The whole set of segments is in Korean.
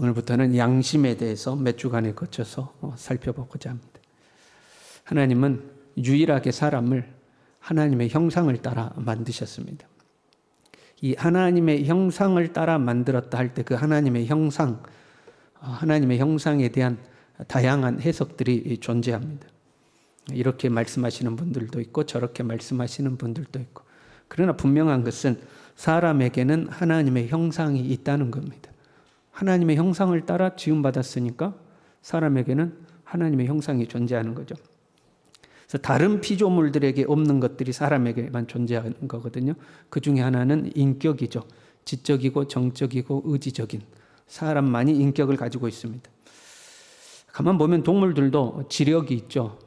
오늘부터는 양심에 대해서 몇 주간에 거쳐서 어, 살펴보고자 합니다. 하나님은 유일하게 사람을 하나님의 형상을 따라 만드셨습니다. 이 하나님의 형상을 따라 만들었다 할 때 그 하나님의 형상, 어, 하나님의 형상에 대한 다양한 해석들이 존재합니다. 이렇게 말씀하시는 분들도 있고 저렇게 말씀하시는 분들도 있고 그러나 분명한 것은 사람에게는 하나님의 형상이 있다는 겁니다. 하나님의 형상을 따라 지음받았으니까 사람에게는 하나님의 형상이 존재하는 거죠. 그래서 다른 피조물들에게 없는 것들이 사람에게만 존재하는 거거든요. 그 중에 하나는 인격이죠. 지적이고 정적이고 의지적인 사람만이 인격을 가지고 있습니다. 가만 보면 동물들도 지력이 있죠.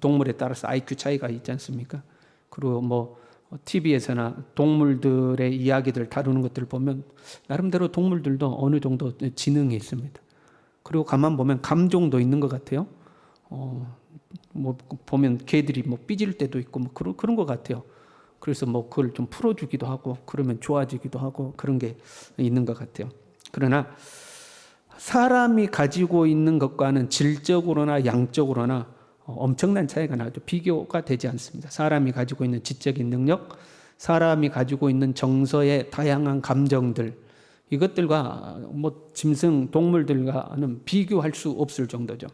동물에 따라서 IQ 차이가 있지 않습니까? 그리고 뭐 TV에서나 동물들의 이야기들 다루는 것들 보면 나름대로 동물들도 어느 정도 지능이 있습니다. 그리고 가만 보면 감정도 있는 것 같아요. 어, 뭐 보면 개들이 뭐 삐질 때도 있고 뭐 그런 그런 것 같아요. 그래서 뭐 그걸 좀 풀어주기도 하고 그러면 좋아지기도 하고 그런 게 있는 것 같아요. 그러나 사람이 가지고 있는 것과는 질적으로나 양적으로나 엄청난 차이가 나죠. 비교가 되지 않습니다. 사람이 가지고 있는 지적인 능력, 사람이 가지고 있는 정서의 다양한 감정들, 이것들과 뭐 짐승, 동물들과는 비교할 수 없을 정도죠.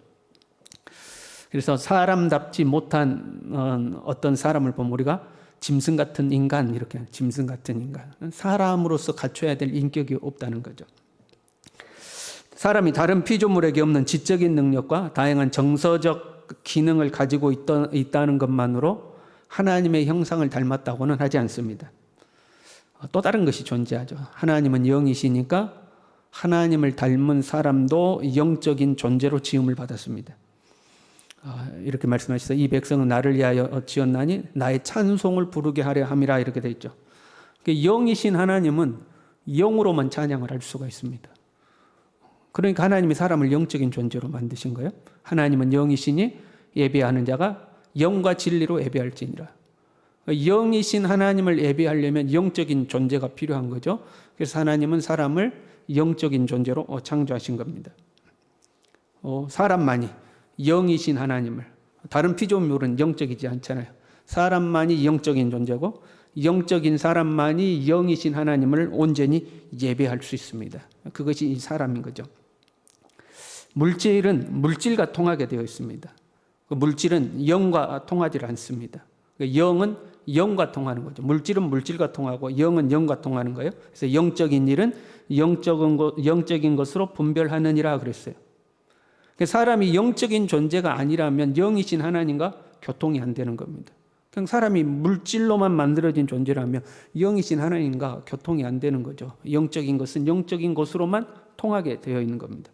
그래서 사람답지 못한 어, 어떤 사람을 보면 우리가 짐승 같은 인간 이렇게 짐승 같은 인간 사람으로서 갖춰야 될 인격이 없다는 거죠. 사람이 다른 피조물에게 없는 지적인 능력과 다양한 정서적 기능을 가지고 있다는 것만으로 하나님의 형상을 닮았다고는 하지 않습니다. 또 다른 것이 존재하죠. 하나님은 영이시니까 하나님을 닮은 사람도 영적인 존재로 지음을 받았습니다. 아, 이렇게 말씀하시서 이 백성은 나를 위하여 지었나니 나의 찬송을 부르게 하려 함이라 이렇게 돼 있죠. 영이신 하나님은 영으로만 찬양을 할 수가 있습니다. 그러니까 하나님이 사람을 영적인 존재로 만드신 거예요. 하나님은 영이시니 예배하는 자가 영과 진리로 예배할지니라. 영이신 하나님을 예배하려면 영적인 존재가 필요한 거죠. 그래서 하나님은 사람을 영적인 존재로 창조하신 겁니다. 어, 사람만이 영이신 하나님을 다른 피조물은 영적이지 않잖아요. 사람만이 영적인 존재고 영적인 사람만이 영이신 하나님을 온전히 예배할 수 있습니다. 그것이 사람인 거죠. 물질은 물질과 통하게 되어 있습니다. 그 물질은 영과 통하지 않습니다. 그 영은 영과 통하는 거죠. 물질은 물질과 통하고 영은 영과 통하는 거예요. 그래서 영적인 일은 영적인, 것, 영적인 것으로 분별하느니라 그랬어요. 그 사람이 영적인 존재가 아니라면 영이신 하나님과 교통이 안 되는 겁니다. 그냥 사람이 물질로만 만들어진 존재라면 영이신 하나님과 교통이 안 되는 거죠. 영적인 것은 영적인 것으로만 통하게 되어 있는 겁니다.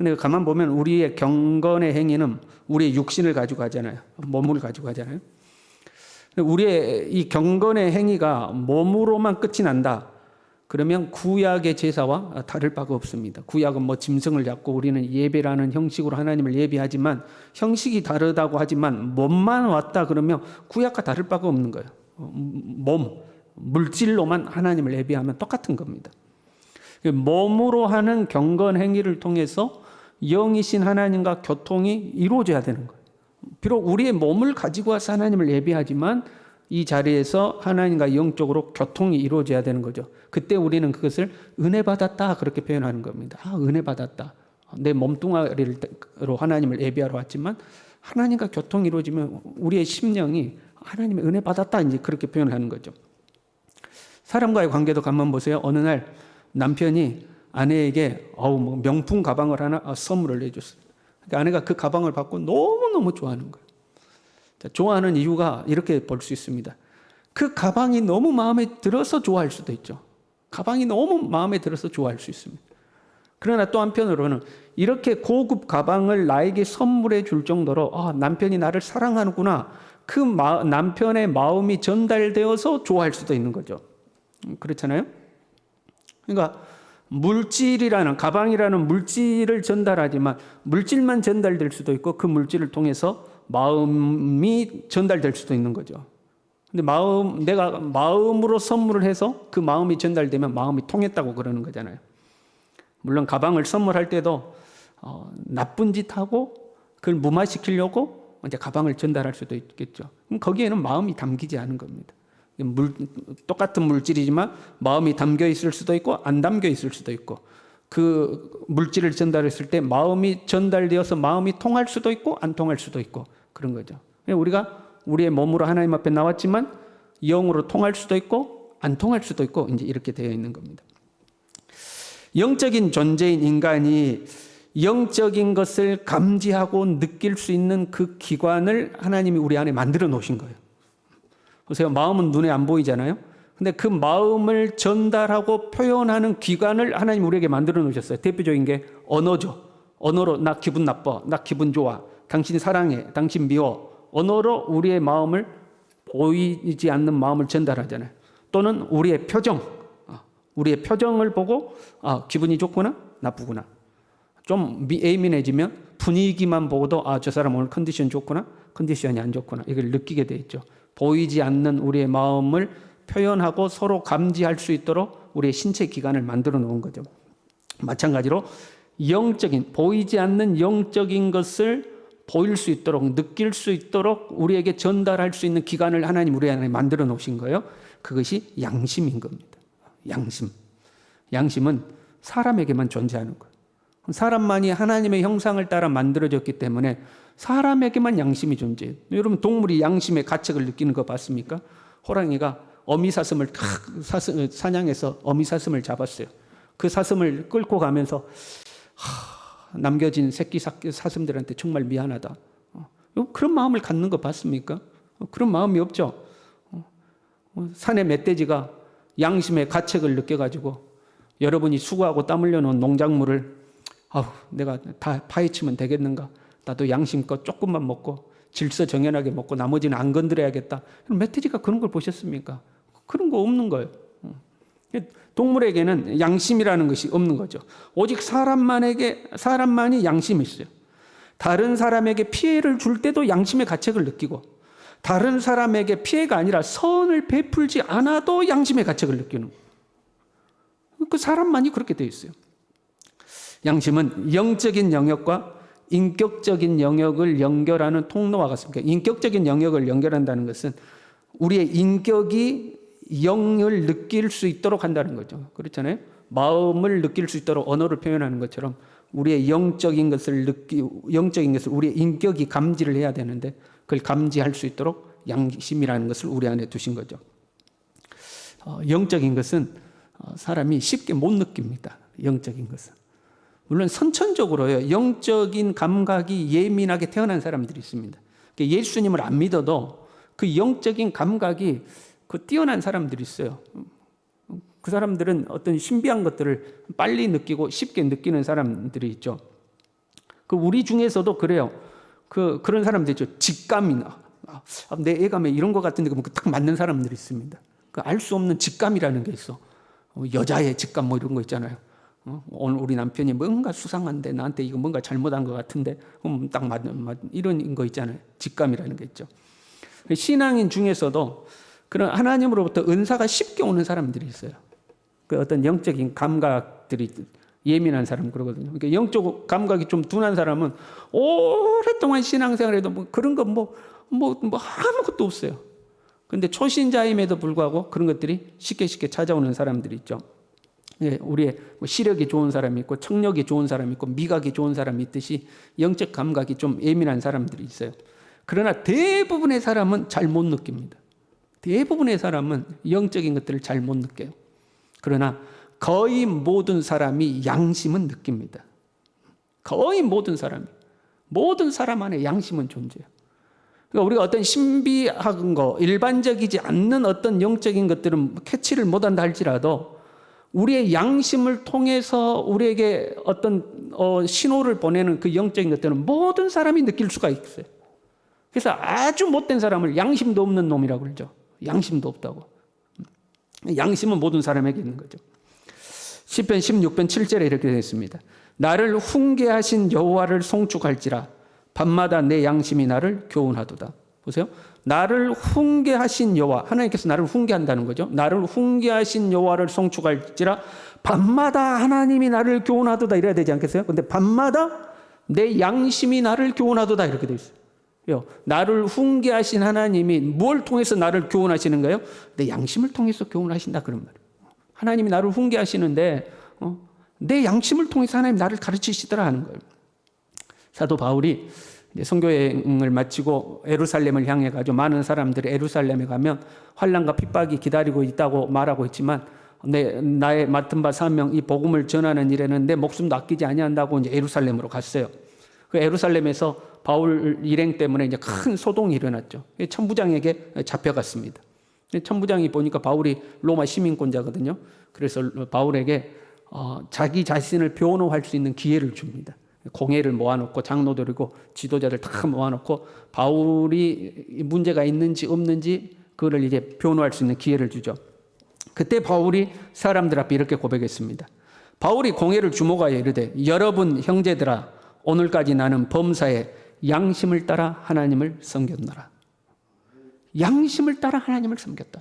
근데 가만 보면 우리의 경건의 행위는 우리의 육신을 가지고 하잖아요. 몸을 가지고 하잖아요. 우리의 이 경건의 행위가 몸으로만 끝이 난다. 그러면 구약의 제사와 다를 바가 없습니다. 구약은 뭐 짐승을 잡고 우리는 예배라는 형식으로 하나님을 예배하지만 형식이 다르다고 하지만 몸만 왔다 그러면 구약과 다를 바가 없는 거예요. 몸, 물질로만 하나님을 예배하면 똑같은 겁니다. 몸으로 하는 경건 행위를 통해서 영이신 하나님과 교통이 이루어져야 되는 거예요. 비록 우리의 몸을 가지고 와서 하나님을 예배하지만 이 자리에서 하나님과 영적으로 교통이 이루어져야 되는 거죠. 그때 우리는 그것을 은혜 받았다 그렇게 표현하는 겁니다. 아, 은혜 받았다. 내 몸뚱아리로 하나님을 예배하러 왔지만 하나님과 교통이 이루어지면 우리의 심령이 하나님의 은혜 받았다 이제 그렇게 표현하는 거죠. 사람과의 관계도 가만 보세요. 어느 날 남편이 아내에게 어우 뭐 명품 가방을 하나 어, 선물을 해줬어요. 그러니까 아내가 그 가방을 받고 너무 너무 좋아하는 거예요. 좋아하는 이유가 이렇게 볼 수 있습니다. 그 가방이 너무 마음에 들어서 좋아할 수도 있죠. 가방이 너무 마음에 들어서 좋아할 수 있습니다. 그러나 또 한편으로는 이렇게 고급 가방을 나에게 선물해 줄 정도로 아, 남편이 나를 사랑하는구나. 그 마, 남편의 마음이 전달되어서 좋아할 수도 있는 거죠. 음, 그렇잖아요? 그러니까 물질이라는 가방이라는 물질을 전달하지만 물질만 전달될 수도 있고 그 물질을 통해서 마음이 전달될 수도 있는 거죠. 근데 마음 내가 마음으로 선물을 해서 그 마음이 전달되면 마음이 통했다고 그러는 거잖아요. 물론 가방을 선물할 때도 어, 나쁜 짓 하고 그걸 무마시키려고 이제 가방을 전달할 수도 있겠죠. 그럼 거기에는 마음이 담기지 않은 겁니다. 물, 똑같은 물질이지만 마음이 담겨 있을 수도 있고 안 담겨 있을 수도 있고 그 물질을 전달했을 때 마음이 전달되어서 마음이 통할 수도 있고 안 통할 수도 있고 그런 거죠. 우리가 우리의 몸으로 하나님 앞에 나왔지만 영으로 통할 수도 있고 안 통할 수도 있고 이제 이렇게 되어 있는 겁니다. 영적인 존재인 인간이 영적인 것을 감지하고 느낄 수 있는 그 기관을 하나님이 우리 안에 만들어 놓으신 거예요. 보세요. 마음은 눈에 안 보이잖아요. 근데 그 마음을 전달하고 표현하는 기관을 하나님 우리에게 만들어 놓으셨어요. 대표적인 게 언어죠. 언어로 나 기분 나빠, 나 기분 좋아, 당신 사랑해, 당신 미워. 언어로 우리의 마음을 보이지 않는 마음을 전달하잖아요. 또는 우리의 표정, 아, 우리의 표정을 보고 아 기분이 좋구나, 나쁘구나. 좀 예민해지면 분위기만 보고도 아 저 사람 오늘 컨디션 좋구나, 컨디션이 안 좋구나 이걸 느끼게 돼 있죠. 보이지 않는 우리의 마음을 표현하고 서로 감지할 수 있도록 우리의 신체 기관을 만들어 놓은 거죠. 마찬가지로 영적인 보이지 않는 영적인 것을 보일 수 있도록 느낄 수 있도록 우리에게 전달할 수 있는 기관을 하나님 우리 안에 만들어 놓으신 거예요. 그것이 양심인 겁니다. 양심. 양심은 사람에게만 존재하는 거예요. 사람만이 하나님의 형상을 따라 만들어졌기 때문에 사람에게만 양심이 존재해요. 여러분 동물이 양심의 가책을 느끼는 거 봤습니까? 호랑이가 어미 사슴을 탁 사슴, 사냥해서 어미 사슴을 잡았어요. 그 사슴을 끌고 가면서 하, 남겨진 새끼 사슴들한테 정말 미안하다. 어, 그런 마음을 갖는 거 봤습니까? 어, 그런 마음이 없죠. 어, 산의 멧돼지가 양심의 가책을 느껴가지고 여러분이 수고하고 땀 흘려놓은 농작물을 아우 내가 다 파헤치면 되겠는가? 나도 양심껏 조금만 먹고 질서 정연하게 먹고 나머지는 안 건드려야겠다. 멧돼지가 그런 걸 보셨습니까? 그런 거 없는 거예요. 동물에게는 양심이라는 것이 없는 거죠. 오직 사람만에게 사람만이 양심이 있어요. 다른 사람에게 피해를 줄 때도 양심의 가책을 느끼고 다른 사람에게 피해가 아니라 선을 베풀지 않아도 양심의 가책을 느끼는 거예요. 그 사람만이 그렇게 되어 있어요. 양심은 영적인 영역과 인격적인 영역을 연결하는 통로와 같습니다. 인격적인 영역을 연결한다는 것은 우리의 인격이 영을 느낄 수 있도록 한다는 거죠. 그렇잖아요. 마음을 느낄 수 있도록 언어를 표현하는 것처럼 우리의 영적인 것을 느끼 영적인 것을 우리의 인격이 감지를 해야 되는데 그걸 감지할 수 있도록 양심이라는 것을 우리 안에 두신 거죠. 어, 영적인 것은 어, 사람이 쉽게 못 느낍니다. 영적인 것은. 물론 선천적으로요, 영적인 감각이 예민하게 태어난 사람들이 있습니다. 그러니까 예수님을 안 믿어도 그 영적인 감각이 그 뛰어난 사람들이 있어요. 그 사람들은 어떤 신비한 것들을 빨리 느끼고 쉽게 느끼는 사람들이 있죠. 그 우리 중에서도 그래요. 그 그런 사람들 있죠. 직감이나 아, 내 애감에 이런 것 같은데 딱 맞는 사람들이 있습니다. 그 알 수 없는 직감이라는 게 있어. 어, 여자의 직감 뭐 이런 거 있잖아요. 어? 오늘 우리 남편이 뭔가 수상한데 나한테 이거 뭔가 잘못한 것 같은데 딱 맞는 맞, 이런 거 있잖아요. 직감이라는 게 있죠. 신앙인 중에서도 그런 하나님으로부터 은사가 쉽게 오는 사람들이 있어요. 그 어떤 영적인 감각들이 예민한 사람 그러거든요. 그러니까 영적 감각이 좀 둔한 사람은 오랫동안 신앙생활해도 뭐 그런 거뭐 뭐, 뭐 아무것도 없어요. 근데 초신자임에도 불구하고 그런 것들이 쉽게 쉽게 찾아오는 사람들이 있죠. 예, 우리의 뭐 시력이 좋은 사람이 있고 청력이 좋은 사람이 있고 미각이 좋은 사람이 있듯이 영적 감각이 좀 예민한 사람들이 있어요. 그러나 대부분의 사람은 잘 못 느낍니다. 대부분의 사람은 영적인 것들을 잘 못 느껴요. 그러나 거의 모든 사람이 양심은 느낍니다. 거의 모든 사람이. 모든 사람 안에 양심은 존재해요. 그러니까 우리가 어떤 신비한 거, 일반적이지 않는 어떤 영적인 것들은 캐치를 못한다 할지라도 우리의 양심을 통해서 우리에게 어떤 어, 신호를 보내는 그 영적인 것들은 모든 사람이 느낄 수가 있어요. 그래서 아주 못된 사람을 양심도 없는 놈이라고 그러죠. 양심도 없다고. 양심은 모든 사람에게 있는 거죠. 10편 16편 7절에 이렇게 되어 있습니다. 나를 훈계하신 여호와를 송축할지라 밤마다 내 양심이 나를 교훈하도다. 보세요. 나를 훈계하신 여호와 하나님께서 나를 훈계한다는 거죠. 나를 훈계하신 여호와를 송축할지라 밤마다 하나님이 나를 교훈하도다 이래야 되지 않겠어요? 근데 밤마다 내 양심이 나를 교훈하도다 이렇게 돼 있어요. 요, 나를 훈계하신 하나님이 뭘 통해서 나를 교훈하시는 거예요? 내 양심을 통해서 교훈하신다 그런 말이에요. 하나님이 나를 훈계하시는데 어, 내 양심을 통해서 하나님 나를 가르치시더라 하는 거예요. 사도 바울이 이제 선교 여행을 마치고 에루살렘을 향해 가지고 많은 사람들이 에루살렘에 가면 환란과 핍박이 기다리고 있다고 말하고 있지만 내 나의 맡은 바 사명 이 복음을 전하는 일에는 내 목숨도 아끼지 아니한다고 이제 에루살렘으로 갔어요. 그 에루살렘에서 바울 일행 때문에 이제 큰 소동이 일어났죠. 천부장에게 잡혀갔습니다. 천부장이 보니까 바울이 로마 시민권자거든요. 그래서 바울에게 어, 자기 자신을 변호할 수 있는 기회를 줍니다. 공회를 모아놓고 장로들이고 지도자들 다 모아놓고 바울이 문제가 있는지 없는지 그를 이제 변호할 수 있는 기회를 주죠. 그때 바울이 사람들 앞에 이렇게 고백했습니다. 바울이 공회를 주목하여 이르되 여러분 형제들아 오늘까지 나는 범사에 양심을 따라 하나님을 섬겼노라. 양심을 따라 하나님을 섬겼다.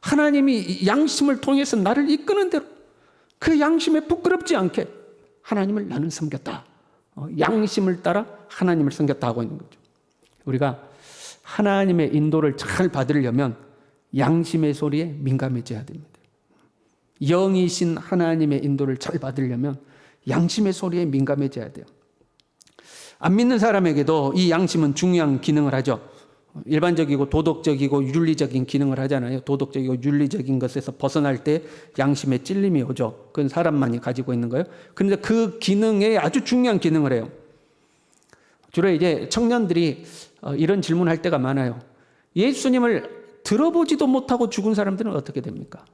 하나님이 양심을 통해서 나를 이끄는 대로 그 양심에 부끄럽지 않게 하나님을 나는 섬겼다. 어, 양심을 따라 하나님을 섬겼다 하고 있는 거죠. 우리가 하나님의 인도를 잘 받으려면 양심의 소리에 민감해져야 됩니다. 영이신 하나님의 인도를 잘 받으려면 양심의 소리에 민감해져야 돼요. 안 믿는 사람에게도 이 양심은 중요한 기능을 하죠. 일반적이고 도덕적이고 윤리적인 기능을 하잖아요. 도덕적이고 윤리적인 것에서 벗어날 때 양심의 찔림이 오죠. 그건 사람만이 가지고 있는 거예요. 그런데 그 기능에 아주 중요한 기능을 해요. 주로 이제 청년들이 어, 이런 질문할 때가 많아요. 예수님을 들어보지도 못하고 죽은 사람들은 어떻게 됩니까?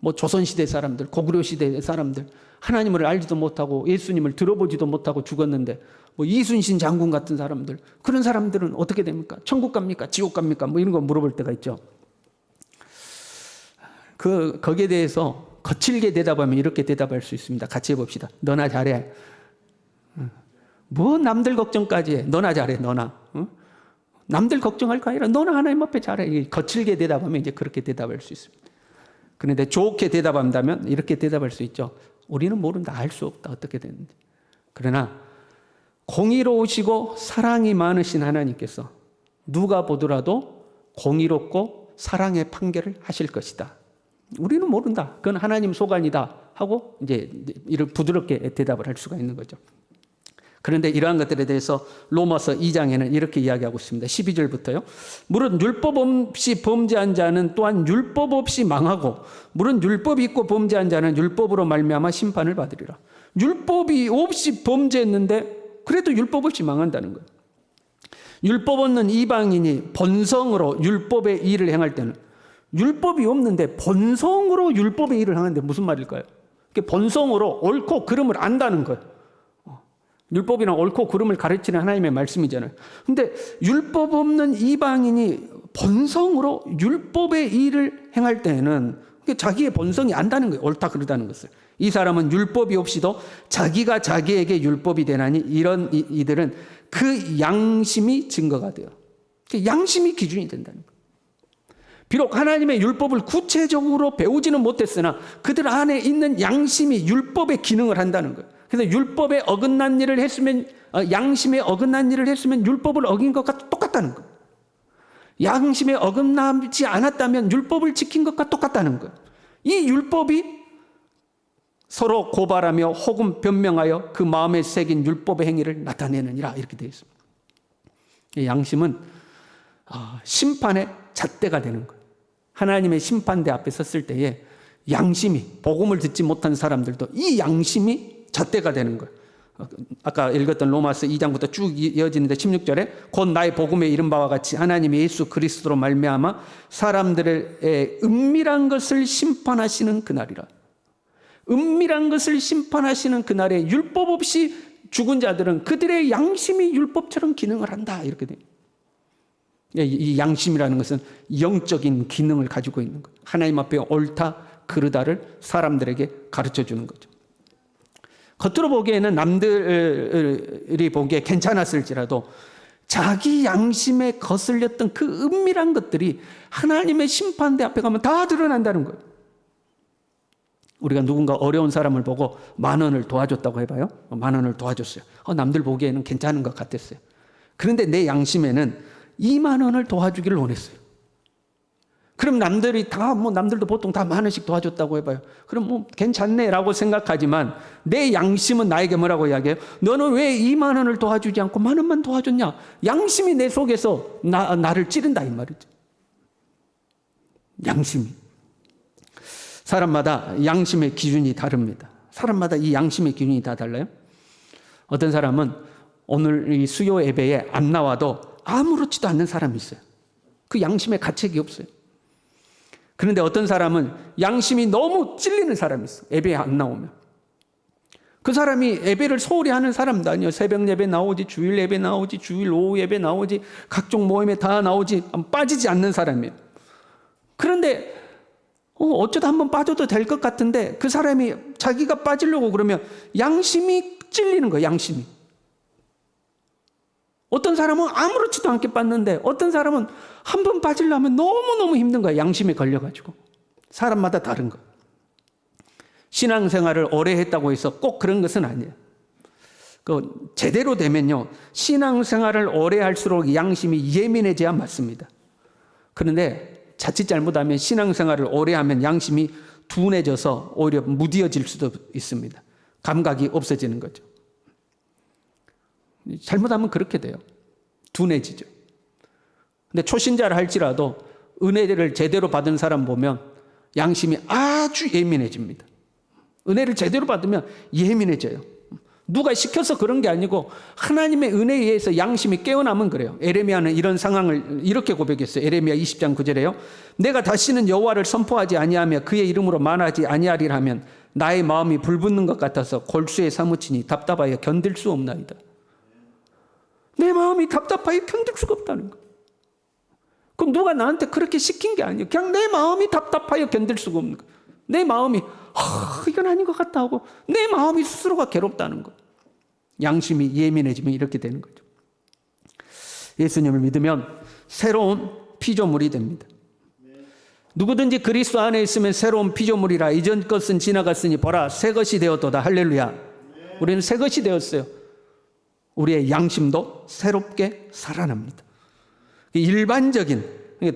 뭐 조선시대 사람들, 고구려 시대 사람들, 하나님을 알지도 못하고 예수님을 들어보지도 못하고 죽었는데 뭐 이순신 장군 같은 사람들 그런 사람들은 어떻게 됩니까? 천국 갑니까? 지옥 갑니까? 뭐 이런 거 물어볼 때가 있죠. 그 거기에 대해서 거칠게 대답하면 이렇게 대답할 수 있습니다. 같이 해봅시다. 너나 잘해. 뭐 남들 걱정까지 해. 너나 잘해. 너나. 남들 걱정할 거 아니라 너나 하나님 앞에 잘해. 거칠게 대답하면 이제 그렇게 대답할 수 있습니다. 그런데 좋게 대답한다면 이렇게 대답할 수 있죠. 우리는 모른다. 알 수 없다. 어떻게 되는지. 그러나 공의로우시고 사랑이 많으신 하나님께서 누가 보더라도 공의롭고 사랑의 판결을 하실 것이다. 우리는 모른다. 그건 하나님 소관이다. 하고 이제 이를 부드럽게 대답을 할 수가 있는 거죠. 그런데 이러한 것들에 대해서 로마서 2장에는 이렇게 이야기하고 있습니다. 12절부터요. 물은 율법 없이 범죄한 자는 또한 율법 없이 망하고 물은 율법이 있고 범죄한 자는 율법으로 말미암아 심판을 받으리라. 율법이 없이 범죄했는데 그래도 율법 없이 망한다는 거예요. 율법 없는 이방인이 본성으로 율법의 일을 행할 때는 율법이 없는데 본성으로 율법의 일을 하는데 무슨 말일까요? 본성으로 옳고 그름을 안다는 거예요. 율법이랑 옳고 그름을 가르치는 하나님의 말씀이잖아요. 근데 율법 없는 이방인이 본성으로 율법의 일을 행할 때는 자기의 본성이 안다는 거예요. 옳다 그러다는 것을. 이 사람은 율법이 없이도 자기가 자기에게 율법이 되나니 이런 이들은 그 양심이 증거가 돼요. 그 양심이 기준이 된다는 거예요. 비록 하나님의 율법을 구체적으로 배우지는 못했으나 그들 안에 있는 양심이 율법의 기능을 한다는 거예요. 그래서 율법에 어긋난 일을 했으면 어, 양심에 어긋난 일을 했으면 율법을 어긴 것과 똑같다는 거. 양심에 어긋나지 않았다면 율법을 지킨 것과 똑같다는 거. 이 율법이 서로 고발하며 혹은 변명하여 그 마음에 새긴 율법의 행위를 나타내느니라 이렇게 되어 있습니다. 양심은 아, 심판의 잣대가 되는 거예요. 하나님의 심판대 앞에 섰을 때에 양심이 복음을 듣지 못한 사람들도 이 양심이 잣대가 되는 거예요. 아까 읽었던 로마서 2장부터 쭉 이어지는데 16절에 곧 나의 복음에 이른 바와 같이 하나님 예수 그리스도로 말미암아 사람들의 은밀한 것을 심판하시는 그날이라. 은밀한 것을 심판하시는 그날에 율법 없이 죽은 자들은 그들의 양심이 율법처럼 기능을 한다 이렇게 돼. 이 양심이라는 것은 영적인 기능을 가지고 있는 거. 하나님 앞에 옳다 그르다를 사람들에게 가르쳐 주는 거죠. 겉으로 보기에는 남들이 보기에 괜찮았을지라도 자기 양심에 거슬렸던 그 은밀한 것들이 하나님의 심판대 앞에 가면 다 드러난다는 거예요. 우리가 누군가 어려운 사람을 보고 만 원을 도와줬다고 해봐요. 어, 만 원을 도와줬어요. 어, 남들 보기에는 괜찮은 것 같았어요. 그런데 내 양심에는 2만 원을 도와주기를 원했어요. 그럼 남들이 다, 뭐, 남들도 보통 다 만 원씩 도와줬다고 해봐요. 그럼 뭐, 괜찮네 라고 생각하지만 내 양심은 나에게 뭐라고 이야기해요? 너는 왜 2만 원을 도와주지 않고 만 원만 도와줬냐? 양심이 내 속에서 나, 나를 찌른다, 이 말이죠. 양심이. 사람마다 양심의 기준이 다릅니다. 사람마다 이 양심의 기준이 다 달라요. 어떤 사람은 오늘 이 수요 예배에 안 나와도 아무렇지도 않는 사람이 있어요. 그 양심에 가책이 없어요. 그런데 어떤 사람은 양심이 너무 찔리는 사람이 있어. 예배에 안 나오면. 그 사람이 예배를 소홀히 하는 사람도 아니에요. 새벽 예배 나오지, 주일 예배 나오지, 주일 오후 예배 나오지, 각종 모임에 다 나오지, 빠지지 않는 사람이에요. 그런데 어, 어쩌다 한번 빠져도 될 것 같은데 그 사람이 자기가 빠지려고 그러면 양심이 찔리는 거예요, 양심이. 어떤 사람은 아무렇지도 않게 빠는데 어떤 사람은 한 번 빠지려면 너무너무 힘든 거예요, 양심에 걸려가지고. 사람마다 다른 거예요. 신앙생활을 오래 했다고 해서 꼭 그런 것은 아니에요. 그 제대로 되면요, 신앙생활을 오래 할수록 양심이 예민해져야 맞습니다. 그런데 자칫 잘못하면 신앙생활을 오래 하면 양심이 둔해져서 오히려 무디어질 수도 있습니다. 감각이 없어지는 거죠. 잘못하면 그렇게 돼요. 둔해지죠. 근데 초신자를 할지라도 은혜를 제대로 받은 사람 보면 양심이 아주 예민해집니다. 은혜를 제대로 받으면 예민해져요. 누가 시켜서 그런 게 아니고 하나님의 은혜에 의해서 양심이 깨어나면 그래요. 에레미야는 이런 상황을 이렇게 고백했어요. 에레미야 20장 9절에요. 내가 다시는 여호와를 선포하지 아니하며 그의 이름으로 말하지 아니하리라 하면 나의 마음이 불붙는 것 같아서 골수에 사무치니 답답하여 견딜 수 없나이다. 내 마음이 답답하여 견딜 수가 없다는 거. 그럼 누가 나한테 그렇게 시킨 게 아니에요. 그냥 내 마음이 답답하여 견딜 수가 없는 거. 내 마음이 아, 이건 아닌 것 같다 하고 내 마음이 스스로가 괴롭다는 거. 양심이 예민해지면 이렇게 되는 거죠. 예수님을 믿으면 새로운 피조물이 됩니다. 누구든지 그리스도 안에 있으면 새로운 피조물이라 이전 것은 지나갔으니 보라 새 것이 되었도다 할렐루야. 우리는 새 것이 되었어요. 우리의 양심도 새롭게 살아납니다. 일반적인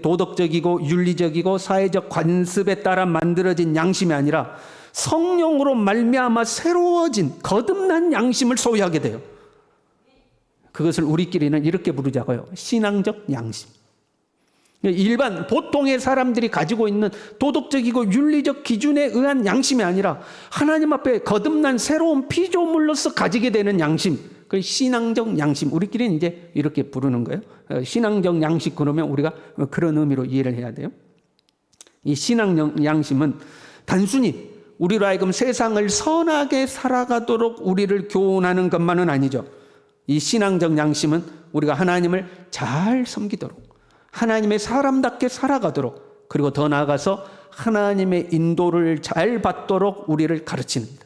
도덕적이고 윤리적이고 사회적 관습에 따라 만들어진 양심이 아니라 성령으로 말미암아 새로워진 거듭난 양심을 소유하게 돼요. 그것을 우리끼리는 이렇게 부르자고요. 신앙적 양심. 일반 보통의 사람들이 가지고 있는 도덕적이고 윤리적 기준에 의한 양심이 아니라 하나님 앞에 거듭난 새로운 피조물로서 가지게 되는 양심. 그 신앙적 양심. 우리끼리는 이제 이렇게 부르는 거예요. 어, 신앙적 양식 그러면 우리가 그런 의미로 이해를 해야 돼요. 이 신앙적 양심은 단순히 우리로 하여금 세상을 선하게 살아가도록 우리를 교훈하는 것만은 아니죠. 이 신앙적 양심은 우리가 하나님을 잘 섬기도록 하나님의 사람답게 살아가도록 그리고 더 나아가서 하나님의 인도를 잘 받도록 우리를 가르치는다.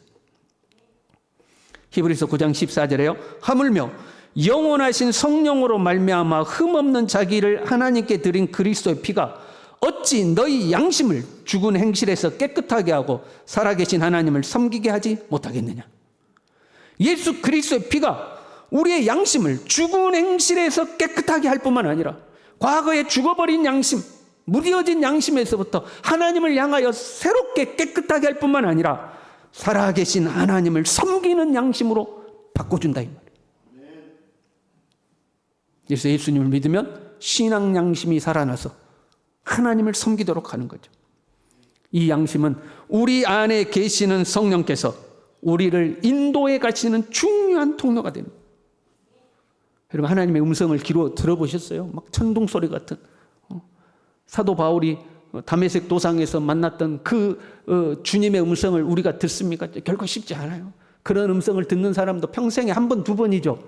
히브리서 9장 14절에요. 하물며 영원하신 성령으로 말미암아 흠없는 자기를 하나님께 드린 그리스도의 피가 어찌 너희 양심을 죽은 행실에서 깨끗하게 하고 살아계신 하나님을 섬기게 하지 못하겠느냐. 예수 그리스도의 피가 우리의 양심을 죽은 행실에서 깨끗하게 할 뿐만 아니라 과거에 죽어버린 양심, 무디어진 양심에서부터 하나님을 향하여 새롭게 깨끗하게 할 뿐만 아니라 살아계신 하나님을 섬기는 양심으로 바꿔준다 이 말이에요. 예수님을 믿으면 신앙 양심이 살아나서 하나님을 섬기도록 하는 거죠. 이 양심은 우리 안에 계시는 성령께서 우리를 인도해 가시는 중요한 통로가 됩니다. 여러분 하나님의 음성을 귀로 들어보셨어요? 막 천둥 소리 같은 어? 사도 바울이 담에색 도상에서 만났던 그 어, 주님의 음성을 우리가 듣습니까? 결코 쉽지 않아요. 그런 음성을 듣는 사람도 평생에 한 번, 두 번이죠.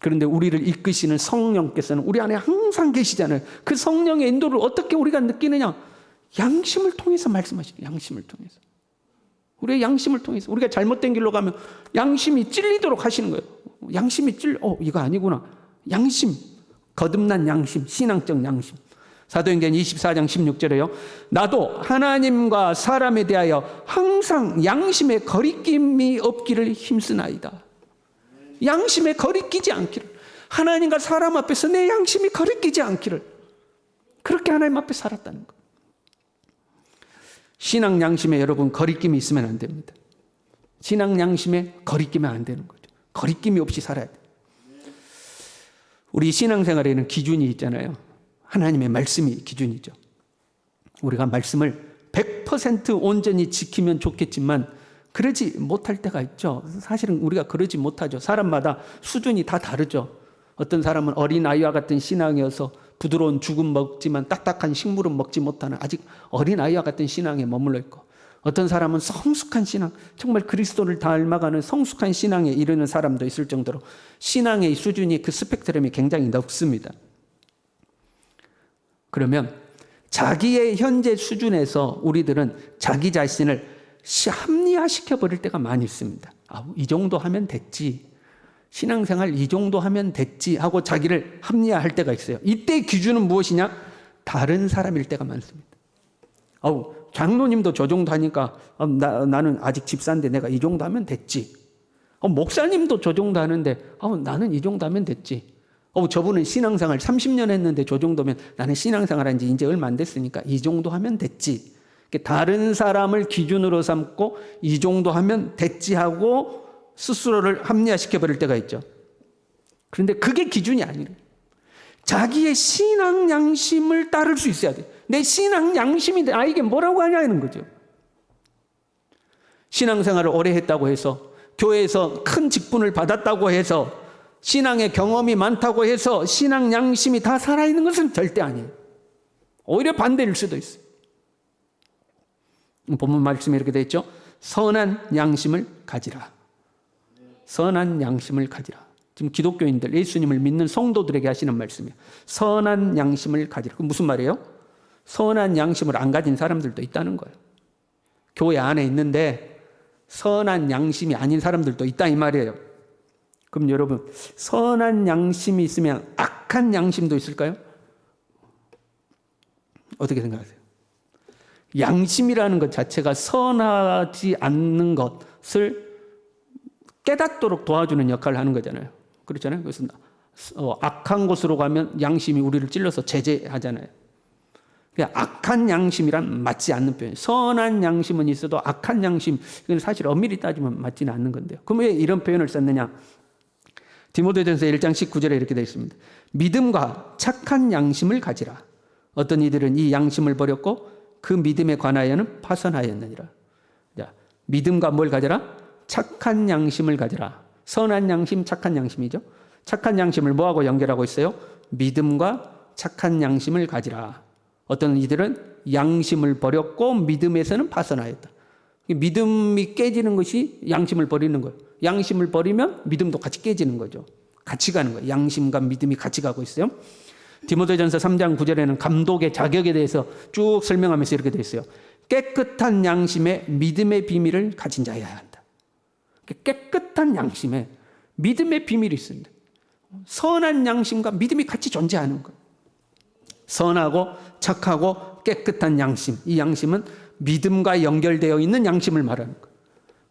그런데 우리를 이끄시는 성령께서는 우리 안에 항상 계시잖아요. 그 성령의 인도를 어떻게 우리가 느끼느냐? 양심을 통해서 말씀하시죠. 양심을 통해서. 우리의 양심을 통해서 우리가 잘못된 길로 가면 양심이 찔리도록 하시는 거예요. 양심이 찔, 어, 이거 아니구나. 양심, 거듭난 양심, 신앙적 양심. 사도행전 24장 16절에요. 나도 하나님과 사람에 대하여 항상 양심의 거리낌이 없기를 힘쓰나이다. 양심에 거리끼지 않기를. 하나님과 사람 앞에서 내 양심이 거리끼지 않기를. 그렇게 하나님 앞에 살았다는 거. 신앙 양심에 여러분 거리낌이 있으면 안 됩니다. 신앙 양심에 거리낌이 안 되는 거죠. 거리낌이 없이 살아야 돼. 우리 신앙생활에는 기준이 있잖아요. 하나님의 말씀이 기준이죠. 우리가 말씀을 100% 온전히 지키면 좋겠지만 그러지 못할 때가 있죠. 사실은 우리가 그러지 못하죠. 사람마다 수준이 다 다르죠. 어떤 사람은 어린 아이와 같은 신앙이어서 부드러운 죽은 먹지만 딱딱한 식물은 먹지 못하는 아직 어린 아이와 같은 신앙에 머물러 있고 어떤 사람은 성숙한 신앙, 정말 그리스도를 닮아가는 성숙한 신앙에 이르는 사람도 있을 정도로 신앙의 수준이 그 스펙트럼이 굉장히 넓습니다. 그러면 자기의 현재 수준에서 우리들은 자기 자신을 합리화시켜 버릴 때가 많이 있습니다. 아, 이 정도 하면 됐지. 신앙생활 이 정도 하면 됐지 하고 자기를 합리화할 때가 있어요. 이때 기준은 무엇이냐? 다른 사람일 때가 많습니다. 아우, 장로님도 저 정도 하니까 어, 나, 나는 아직 집사인데 내가 이 정도 하면 됐지. 어, 목사님도 저 정도 하는데 어, 나는 이 정도 하면 됐지. 어, 저분은 신앙생활 30년 했는데 저 정도면 나는 신앙생활 한지 이제 얼마 안 됐으니까 이 정도 하면 됐지. 다른 사람을 기준으로 삼고 이 정도 하면 됐지 하고 스스로를 합리화시켜 버릴 때가 있죠. 그런데 그게 기준이 아니에요. 자기의 신앙 양심을 따를 수 있어야 돼. 내 신앙 양심이 나에게 뭐라고 하냐는 거죠. 신앙생활을 오래 했다고 해서 교회에서 큰 직분을 받았다고 해서 신앙의 경험이 많다고 해서 신앙 양심이 다 살아있는 것은 절대 아니에요. 오히려 반대일 수도 있어요. 본문 말씀에 이렇게 되어 있죠. 선한 양심을 가지라. 선한 양심을 가지라. 지금 기독교인들, 예수님을 믿는 성도들에게 하시는 말씀이에요. 선한 양심을 가지라. 그 무슨 말이에요? 선한 양심을 안 가진 사람들도 있다는 거예요. 교회 안에 있는데 선한 양심이 아닌 사람들도 있다 이 말이에요. 그럼 여러분, 선한 양심이 있으면 악한 양심도 있을까요? 어떻게 생각하세요? 양심이라는 것 자체가 선하지 않는 것을 깨닫도록 도와주는 역할을 하는 거잖아요. 그렇잖아요. 그래서 어, 악한 곳으로 가면 양심이 우리를 찔러서 제재하잖아요. 그러니까 악한 양심이란 맞지 않는 표현. 선한 양심은 있어도 악한 양심, 이건 사실 엄밀히 따지면 맞지는 않는 건데요. 그럼 왜 이런 표현을 썼느냐? 디모데전서 1장 19절에 이렇게 되어 있습니다. 믿음과 착한 양심을 가지라. 어떤 이들은 이 양심을 버렸고 그 믿음에 관하여는 파선하였느니라. 자, 믿음과 뭘 가져라? 착한 양심을 가져라. 선한 양심, 착한 양심이죠. 착한 양심을 뭐하고 연결하고 있어요? 믿음과 착한 양심을 가지라. 어떤 이들은 양심을 버렸고 믿음에서는 파선하였다. 믿음이 깨지는 것이 양심을 버리는 거예요. 양심을 버리면 믿음도 같이 깨지는 거죠. 같이 가는 거예요. 양심과 믿음이 같이 가고 있어요. 디모데전서 3장 9절에는 감독의 자격에 대해서 쭉 설명하면서 이렇게 되어 있어요. 깨끗한 양심에 믿음의 비밀을 가진 자여야 한다. 깨끗한 양심에 믿음의 비밀이 있습니다. 선한 양심과 믿음이 같이 존재하는 거예요. 선하고 착하고 깨끗한 양심. 이 양심은 믿음과 연결되어 있는 양심을 말하는. 그러니까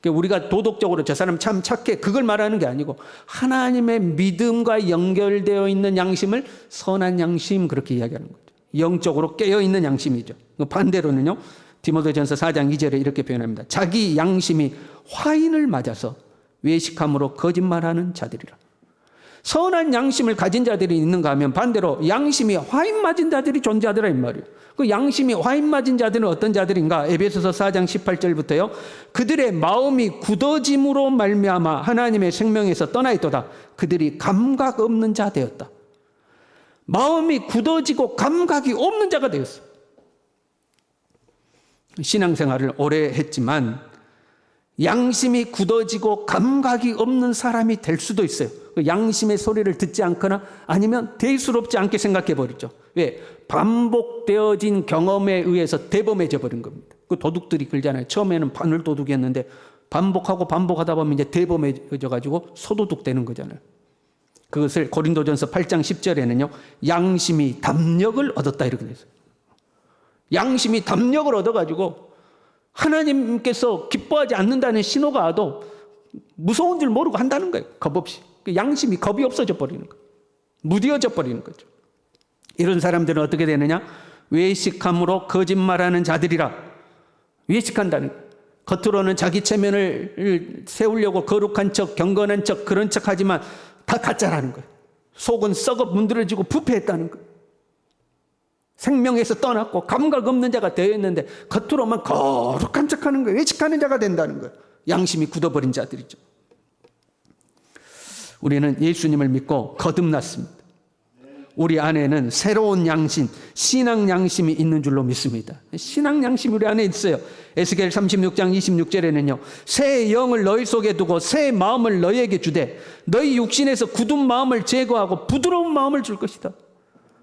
우리가 도덕적으로 저 사람 참 착해 그걸 말하는 게 아니고 하나님의 믿음과 연결되어 있는 양심을 선한 양심 그렇게 이야기하는 거죠. 영적으로 깨어 있는 양심이죠. 반대로는요. 디모데전서 4장 2절에 이렇게 표현합니다. 자기 양심이 화인을 맞아서 외식함으로 거짓말하는 자들이라. 선한 양심을 가진 자들이 있는가 하면 반대로 양심이 화인 맞은 자들이 존재하더라 이 말이에요. 그 양심이 화인 맞은 자들은 어떤 자들인가? 에베소서 4장 18절부터요. 그들의 마음이 굳어짐으로 말미암아 하나님의 생명에서 떠나 있도다. 그들이 감각 없는 자 되었다. 마음이 굳어지고 감각이 없는 자가 되었어. 신앙생활을 오래 했지만 양심이 굳어지고 감각이 없는 사람이 될 수도 있어요. 그 양심의 소리를 듣지 않거나 아니면 대수롭지 않게 생각해 버리죠. 왜? 반복되어진 경험에 의해서 대범해져 버린 겁니다. 그 도둑들이 그러잖아요. 처음에는 바늘 도둑이었는데 반복하고 반복하다 보면 이제 대범해져 가지고 소도둑 되는 거잖아요. 그것을 고린도전서 8장 10절에는요. 양심이 담력을 얻었다 이렇게 돼 있어요. 양심이 담력을 얻어 가지고 하나님께서 기뻐하지 않는다는 신호가 와도 무서운 줄 모르고 한다는 거예요. 겁 없이. 그 양심이 겁이 없어져 버리는 거예요. 무뎌져 버리는 거죠. 이런 사람들은 어떻게 되느냐? 외식함으로 거짓말하는 자들이라 외식한다는 거예요. 겉으로는 자기 체면을 세우려고 거룩한 척, 경건한 척, 그런 척 하지만 다 가짜라는 거예요. 속은 썩어 문드러지고 부패했다는 거예요. 생명에서 떠났고 감각 없는 자가 되었는데 겉으로만 거룩한 척 하는 거예요. 외식하는 자가 된다는 거예요. 양심이 굳어버린 자들이죠. 우리는 예수님을 믿고 거듭났습니다. 우리 안에는 새로운 양심, 신앙 양심이 있는 줄로 믿습니다. 신앙 양심이 우리 안에 있어요. 에스겔 36장 26절에는요. 새 영을 너희 속에 두고 새 마음을 너희에게 주되 너희 육신에서 굳은 마음을 제거하고 부드러운 마음을 줄 것이다.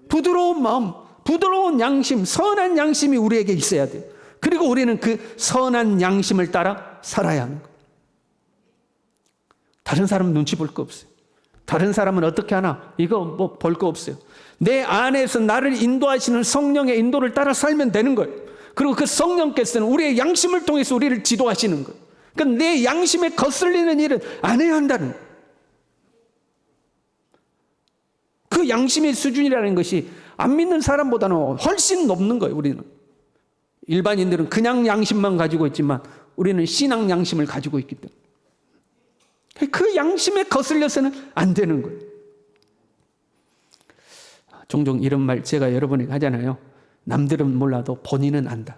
부드러운 마음, 부드러운 양심, 선한 양심이 우리에게 있어야 돼요. 그리고 우리는 그 선한 양심을 따라 살아야 하는 거예요. 다른 사람 눈치 볼 거 없어요. 다른 사람은 어떻게 하나? 이거 뭐 볼 거 없어요. 내 안에서 나를 인도하시는 성령의 인도를 따라 살면 되는 거예요. 그리고 그 성령께서는 우리의 양심을 통해서 우리를 지도하시는 거예요. 그러니까 내 양심에 거슬리는 일은 안 해야 한다는 거예요. 그 양심의 수준이라는 것이 안 믿는 사람보다는 훨씬 높는 거예요, 우리는. 일반인들은 그냥 양심만 가지고 있지만 우리는 신앙 양심을 가지고 있기 때문에. 그 양심에 거슬려서는 안 되는 거예요. 종종 이런 말 제가 여러분에게 하잖아요. 남들은 몰라도 본인은 안다.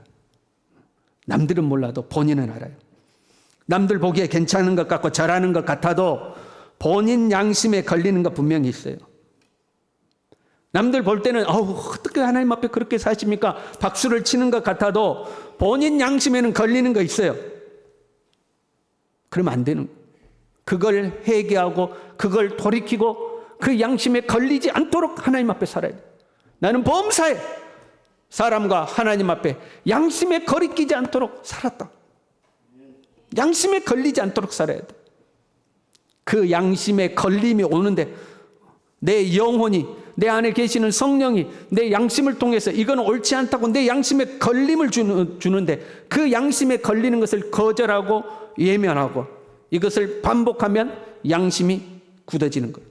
남들은 몰라도 본인은 알아요. 남들 보기에 괜찮은 것 같고 잘하는 것 같아도 본인 양심에 걸리는 거 분명히 있어요. 남들 볼 때는 어우 어떻게 하나님 앞에 그렇게 사십니까? 박수를 치는 것 같아도 본인 양심에는 걸리는 거 있어요. 그러면 안 되는 거예요. 그걸 회개하고 그걸 돌이키고 그 양심에 걸리지 않도록 하나님 앞에 살아야 돼. 나는 범사에 사람과 하나님 앞에 양심에 거리끼지 않도록 살았다. 양심에 걸리지 않도록 살아야 돼. 그 양심에 걸림이 오는데 내 영혼이 내 안에 계시는 성령이 내 양심을 통해서 이건 옳지 않다고 내 양심에 걸림을 주는, 주는데 그 양심에 걸리는 것을 거절하고 예면하고 이것을 반복하면 양심이 굳어지는 거예요.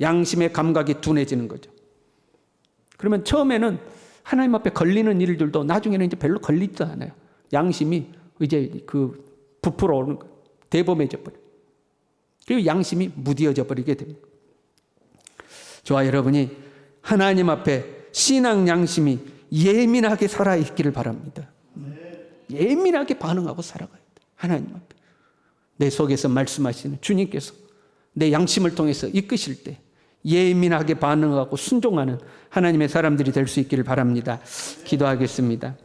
양심의 감각이 둔해지는 거죠. 그러면 처음에는 하나님 앞에 걸리는 일들도 나중에는 이제 별로 걸리지도 않아요. 양심이 이제 그 부풀어 오는 거예요. 대범해져 버려. 그리고 양심이 무디어져 버리게 됩니다. 저와 여러분이 하나님 앞에 신앙 양심이 예민하게 살아 있기를 바랍니다. 예민하게 반응하고 살아가야 돼. 하나님 앞에. 내 속에서 말씀하시는 주님께서 내 양심을 통해서 이끄실 때 예민하게 반응하고 순종하는 하나님의 사람들이 될 수 있기를 바랍니다. 기도하겠습니다.